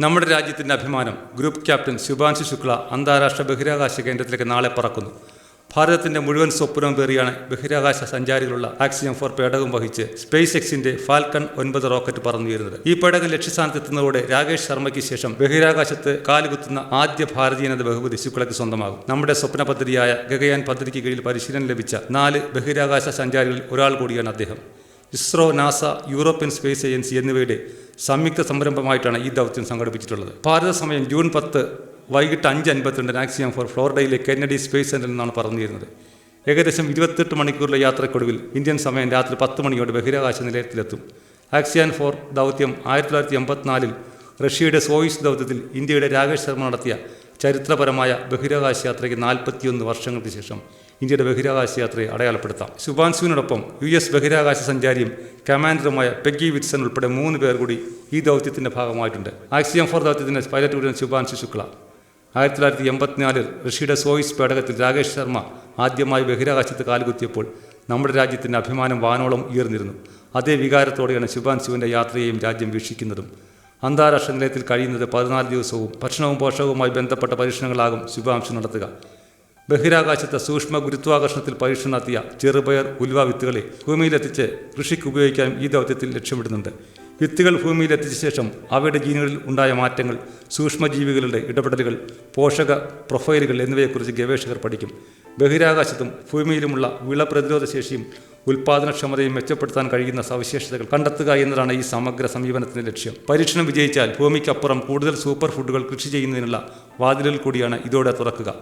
നമ്മുടെ രാജ്യത്തിന്റെ അഭിമാനം ഗ്രൂപ്പ് ക്യാപ്റ്റൻ ശുഭാൻശു ശുക്ല അന്താരാഷ്ട്ര ബഹിരാകാശ കേന്ദ്രത്തിലേക്ക് നാളെ പറക്കുന്നു. ഭാരതത്തിന്റെ മുഴുവൻ സ്വപ്നവും പേറിയാണ് ബഹിരാകാശ സഞ്ചാരികളുള്ള ആക്സിയം ഫോർ പേടകം വഹിച്ച് സ്പേസ് എക്സിന്റെ ഫാൽക്കൺ ഒൻപത് റോക്കറ്റ് പറന്നുയരുന്നത്. ഈ പേടകം ലക്ഷ്യസ്ഥാനത്തെത്തുന്നതോടെ രാകേഷ് ശർമ്മയ്ക്ക് ശേഷം ബഹിരാകാശത്ത് കാലുകുത്തുന്ന ആദ്യ ഭാരതീയനത ബഹുമതി ശുക്ലയ്ക്ക് സ്വന്തമാകും. നമ്മുടെ സ്വപ്ന പദ്ധതിയായ ഗഗയാൻ പദ്ധതിക്ക് കീഴിൽ പരിശീലനം ലഭിച്ച നാല് ബഹിരാകാശ സഞ്ചാരികളിൽ ഒരാൾ കൂടിയാണ് അദ്ദേഹം. ISRO NASA European space agency എന്നിവയുടെ സംയുക്ത സംരംഭമായിട്ടാണ് ഈ ദൗത്യം സംഘടിപ്പിച്ചിട്ടുള്ളത്. ഭാരത സമയം ജൂൺ പത്ത് വൈകിട്ട് അഞ്ച് അൻപത്തിരണ്ടിന് ആക്സിയം ഫോർ ഫ്ലോറിഡയിലെ കെന്നഡി സ്പേസ് സെന്ററിൽ നിന്നാണ് പറഞ്ഞിരുന്നത് ഏകദേശം ഇരുപത്തെട്ട് മണിക്കൂറിലെ യാത്രക്കൊടുവിൽ ഇന്ത്യൻ സമയം രാത്രി പത്ത് മണിയോടെ ബഹിരാകാശ നിലയത്തിലെത്തും. ആക്സിയാൻ ഫോർ ദൗത്യം ആയിരത്തി തൊള്ളായിരത്തി എൺപത്തിനാലിൽ റഷ്യയുടെ സോയിസ് ദൗത്യത്തിൽ ഇന്ത്യയുടെ രാകേഷ് ശർമ്മ നടത്തിയ ചരിത്രപരമായ ബഹിരാകാശ യാത്രയ്ക്ക് നാൽപ്പത്തിയൊന്ന് വർഷങ്ങൾക്ക് ശേഷം ഇന്ത്യയുടെ ബഹിരാകാശ യാത്രയെ അടയാളപ്പെടുത്താം ശുഭാൻസുവിനോടൊപ്പം യു എസ് ബഹിരാകാശ സഞ്ചാരിയും കമാൻഡറുമായ പെഗ്ഗി വിറ്റ്സൺ ഉൾപ്പെടെ മൂന്ന് പേർ കൂടി ഈ ദൗത്യത്തിന്റെ ഭാഗമായിട്ടുണ്ട്. ആക്സിയം ഫോർ ദൗത്യത്തിന്റെ പൈലറ്റ് കൂടിയാണ് ശുഭാൻശു ശുക്ല ആയിരത്തി തൊള്ളായിരത്തി എൺപത്തിനാലിൽ റഷ്യയുടെ സോയിസ് പേടകത്തിൽ രാകേഷ് ശർമ്മ ആദ്യമായി ബഹിരാകാശത്ത് കാലുകുത്തിയപ്പോൾ നമ്മുടെ രാജ്യത്തിന്റെ അഭിമാനം വാനോളം ഉയർന്നിരുന്നു. അതേ വികാരത്തോടെയാണ് ശുഭാൻശുവിന്റെ യാത്രയെയും രാജ്യം വീക്ഷിക്കുന്നതും. അന്താരാഷ്ട്ര നിലയത്തിൽ കഴിയുന്നത് പതിനാല് ദിവസവും ഭക്ഷണവും പോഷകവുമായി ബന്ധപ്പെട്ട പരീക്ഷണങ്ങളാകും ശുഭാംശം നടത്തുക. ബഹിരാകാശത്തെ സൂക്ഷ്മ ഗുരുത്വാകർഷണത്തിൽ പരീക്ഷണം നടത്തിയ ചെറുപയർ ഉൽവ വിത്തുകളെ ഭൂമിയിലെത്തിച്ച് കൃഷിക്ക് ഉപയോഗിക്കാനും ഈ ദൗത്യത്തിൽ ലക്ഷ്യമിടുന്നുണ്ട്. വിത്തുകൾ ഭൂമിയിലെത്തിച്ച ശേഷം അവയുടെ ജീനുകളിൽ ഉണ്ടായ മാറ്റങ്ങൾ സൂക്ഷ്മജീവികളുടെ ഇടപെടലുകൾ പോഷക പ്രൊഫൈലുകൾ എന്നിവയെക്കുറിച്ച് ഗവേഷകർ പഠിക്കും. ബഹിരാകാശത്തും ഭൂമിയിലുമുള്ള വിള പ്രതിരോധ ശേഷിയും ഉൽപാദനക്ഷമതയും മെച്ചപ്പെടുത്താൻ കഴിയുന്ന സവിശേഷതകൾ കണ്ടെത്തുക എന്നതാണ് ഈ സമഗ്ര സമീപനത്തിന്റെ ലക്ഷ്യം. പരീക്ഷണം വിജയിച്ചാൽ ഭൂമിക്കപ്പുറം കൂടുതൽ സൂപ്പർ ഫുഡുകൾ കൃഷി ചെയ്യുന്നതിനുള്ള വാതിലിൽ കൂടിയാണ് ഇതോടെ തുറക്കുക.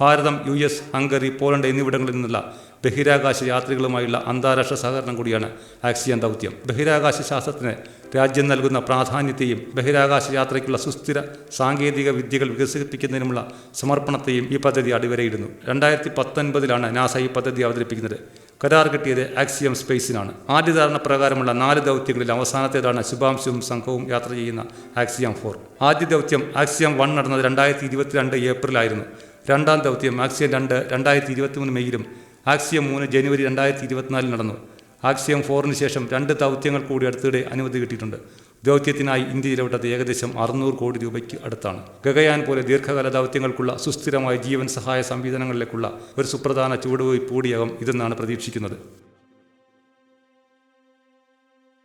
Bharatam U S Hungary Poland എന്നിവിടങ്ങളിൽ നിന്നുള്ള ബഹിരാകാശ യാത്രികളുമായുള്ള അന്താരാഷ്ട്ര സഹകരണം കൂടിയാണ് ആക്സിയൻ ദൗത്യം. ബഹിരാകാശ ശാസ്ത്രത്തിന് രാജ്യം നൽകുന്ന പ്രാധാന്യത്തെയും ബഹിരാകാശ യാത്രയ്ക്കുള്ള സുസ്ഥിര സാങ്കേതിക വിദ്യകൾ വികസിപ്പിക്കുന്നതിനുമുള്ള സമർപ്പണത്തെയും ഈ പദ്ധതി അടിവരയിടുന്നു. രണ്ടായിരത്തി പത്തൊൻപതിലാണ് നാസ ഈ പദ്ധതി അവതരിപ്പിക്കുന്നത്. കരാർ കിട്ടിയത് ആക്സിയം സ്പേസിനാണ് ആദ്യ ധാരണ പ്രകാരമുള്ള നാല് ദൗത്യങ്ങളിൽ അവസാനത്തേതാണ് ശുഭാംശവും സംഘവും യാത്ര ചെയ്യുന്ന ആക്സിയം ഫോർ ആദ്യ ദൗത്യം ആക്സിയം വൺ നടന്നത് രണ്ടായിരത്തി ഇരുപത്തിരണ്ട് ഏപ്രിലായിരുന്നു. രണ്ടാം ദൗത്യം ആക്സിയം രണ്ട് രണ്ടായിരത്തി ഇരുപത്തിമൂന്ന് മെയ്യിലും ആക്സിയം മൂന്ന് ജനുവരി രണ്ടായിരത്തി ഇരുപത്തിനാലിൽ നടന്നു. ആക്സിയം ഫോറിന് ശേഷം രണ്ട് ദൗത്യങ്ങൾ കൂടി അടുത്തിടെ അനുമതി കിട്ടിയിട്ടുണ്ട്. ദൗത്യത്തിനായി ഇന്ത്യ ചിലവിട്ടത് ഏകദേശം അറുന്നൂറ് കോടി രൂപയ്ക്ക് അടുത്താണ്. ഗഗയാൻ പോലെ ദീർഘകാല ദൗത്യങ്ങൾക്കുള്ള സുസ്ഥിരമായ ജീവൻ സഹായ സംവിധാനങ്ങളിലേക്കുള്ള ഒരു സുപ്രധാന ചുവടുവയ്പ് കൂടിയാകും ഇതെന്നാണ് പ്രതീക്ഷിക്കുന്നത്.